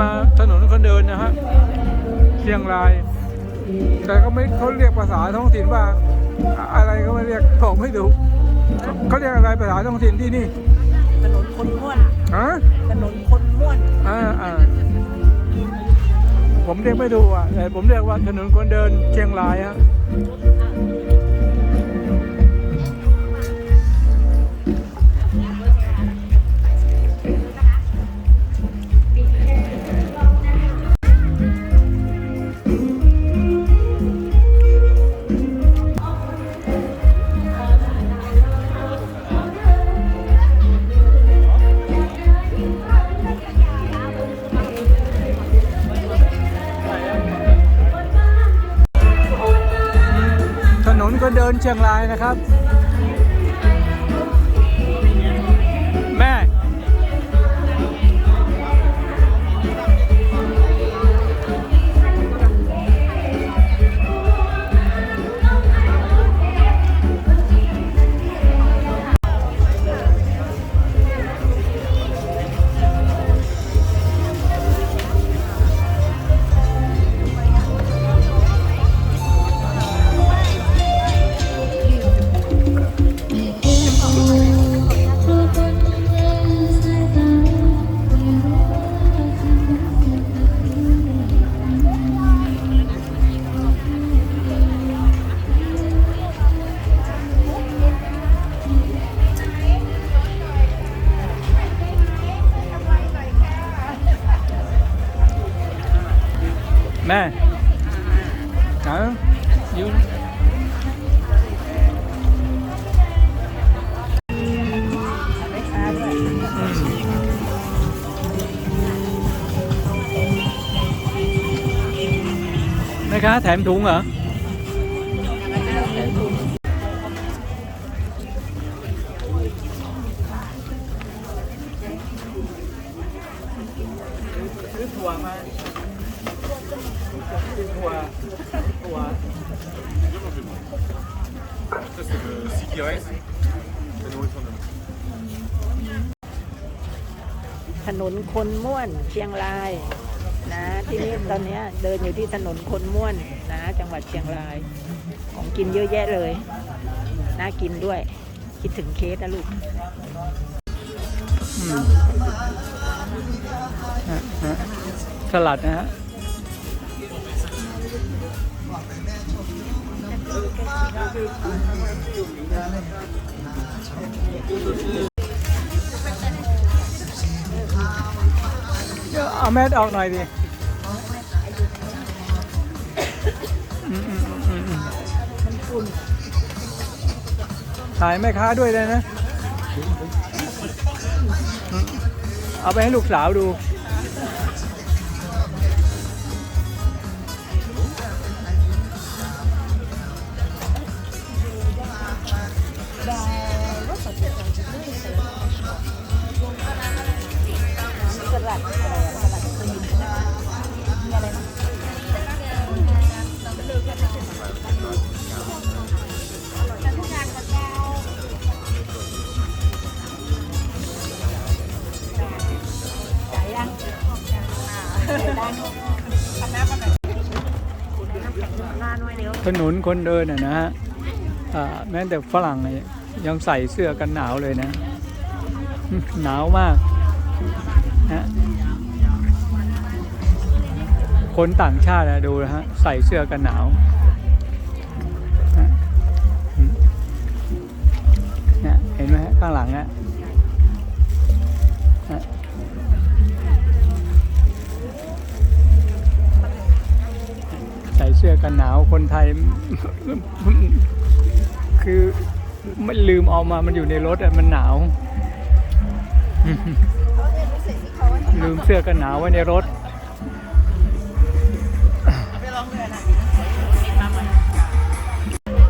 มาถนนคนเดินนะฮะเชียงราย แต่ก็ไม่เขาเรียกภาษาท้องถิ่นว่า อะไรก็ไม่เรียกบอกไม่ถูกเขาเรียกอะไรภาษาท้องถิ่นที่นี่ถนนคนม่วนฮะถนนคนม่วนอ่าอ่าผมเรียกไม่ถูกอะแต่ผมเรียกว่าถนนคนเดินเชียงรายฮะ นะครับ ค้าแถมถุงเหรอซื้อถั่วมาซื้อถั่วถั่ว Ça, c'est le CQRS. La nourriture de ถนนคนม่วนเชียงราย นะที่นี่ตอนเนี้ยเดินอยู่ที่ถนนคนม่วนนะ จังหวัดเชียงราย ของกินเยอะแยะเลย น่ากินด้วย คิดถึงเคสนะลูกอืมฮะฮะสลัดนะฮะ เอาแมสออกหน่อยดิถ่ายแม่ค้าด้วยเลยนะ เอาไปให้ลูกสาวดู ถนนคนเดินอะนะฮะแม้แต่ฝรั่งยังใส่เสื้อกันหนาวเลยนะ หนาวมากนะคนต่างชาติอะดูนะฮะใส่เสื้อกันหนาวนะเห็นไหมฮะข้างหลังอะนะ ส่เสื้อกันหนาวคนไทย คือไม่ลืมเอามามันอยู่ในรถอะมันหนาว ลืมเสื้อกันหนาวไว้ในรถ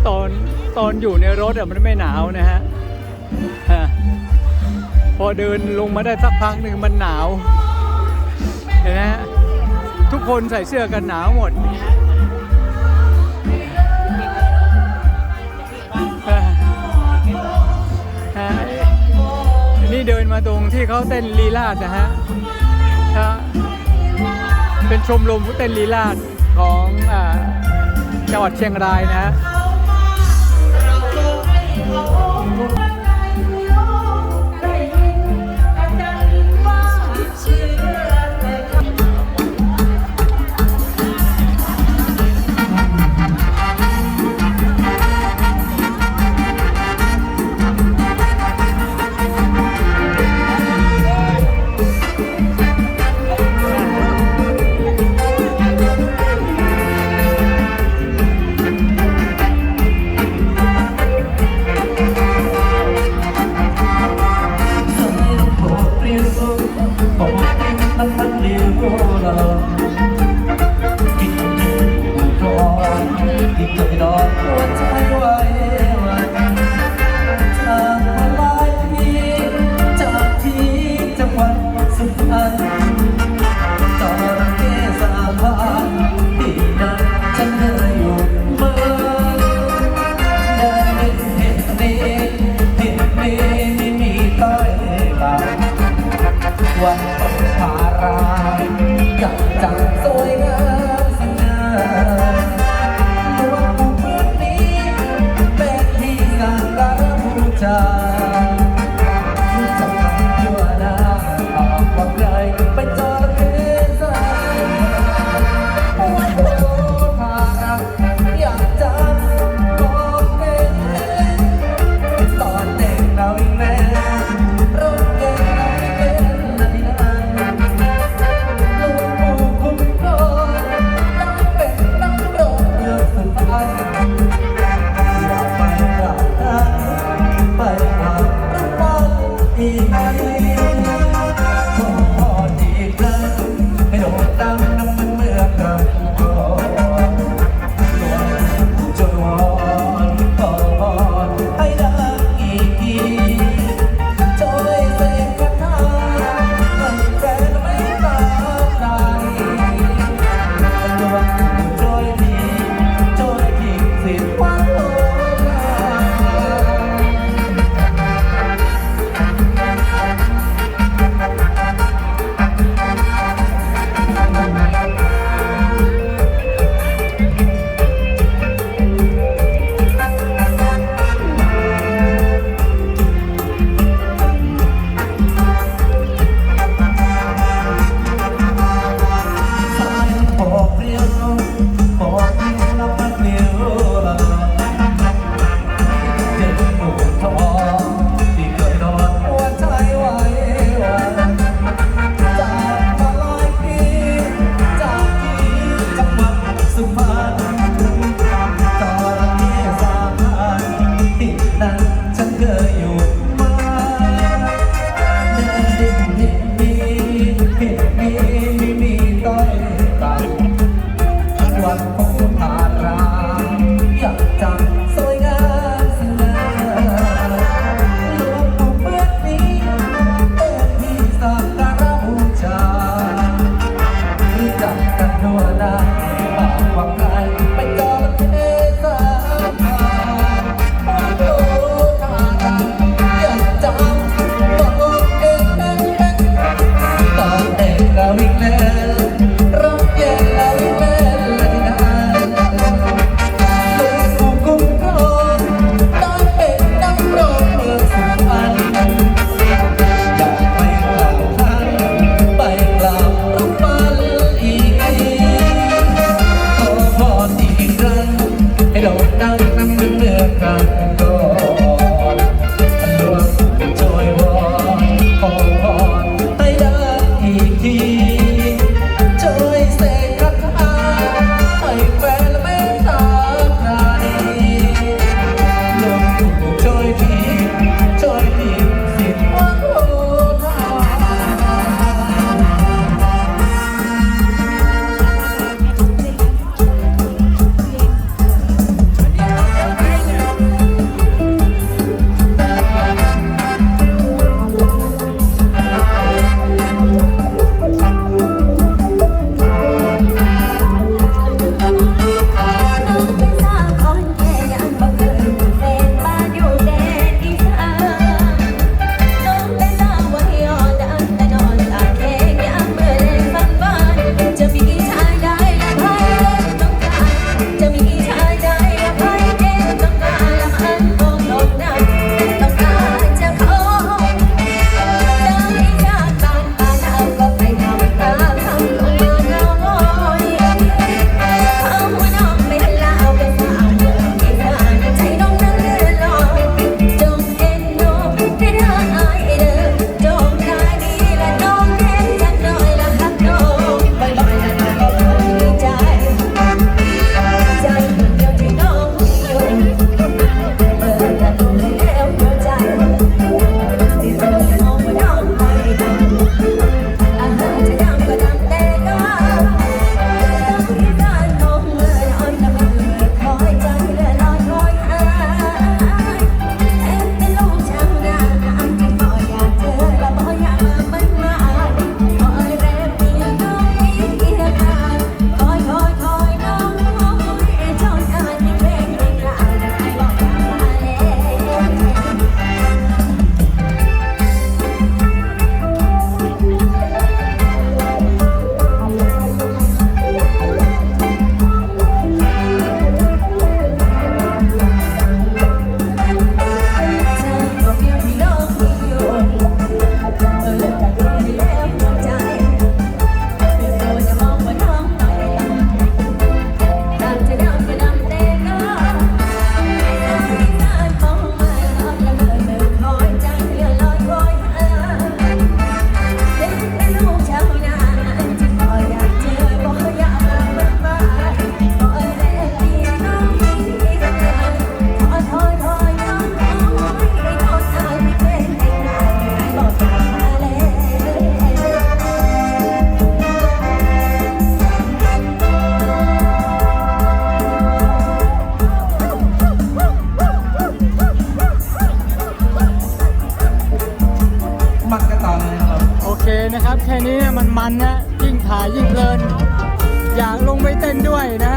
ตอนตอนอยู่ในรถอะมันไม่หนาวนะฮะฮะพอเดินลงมาได้สักพักหนึ่งมันหนาวเห็นไหมฮะทุกคนใส่เสื้อกันหนาวหมด มาตรงที่เขาเต้นลีลาดนะฮะเป็นชมรมผู้เต้นลีลาดของอจังหวัดเชียงรายนะฮะ 나ันนะยิ่งถ่ายยิ่งเพลิน อยากลงไปเต้นด้วยนะ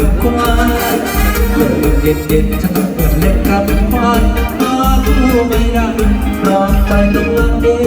บึกควานเมื่อเด็ดเด็ดทั้งเปิดเล็กกระบึกควานหาคู่ไม่ได้รอไปต้องลังเด็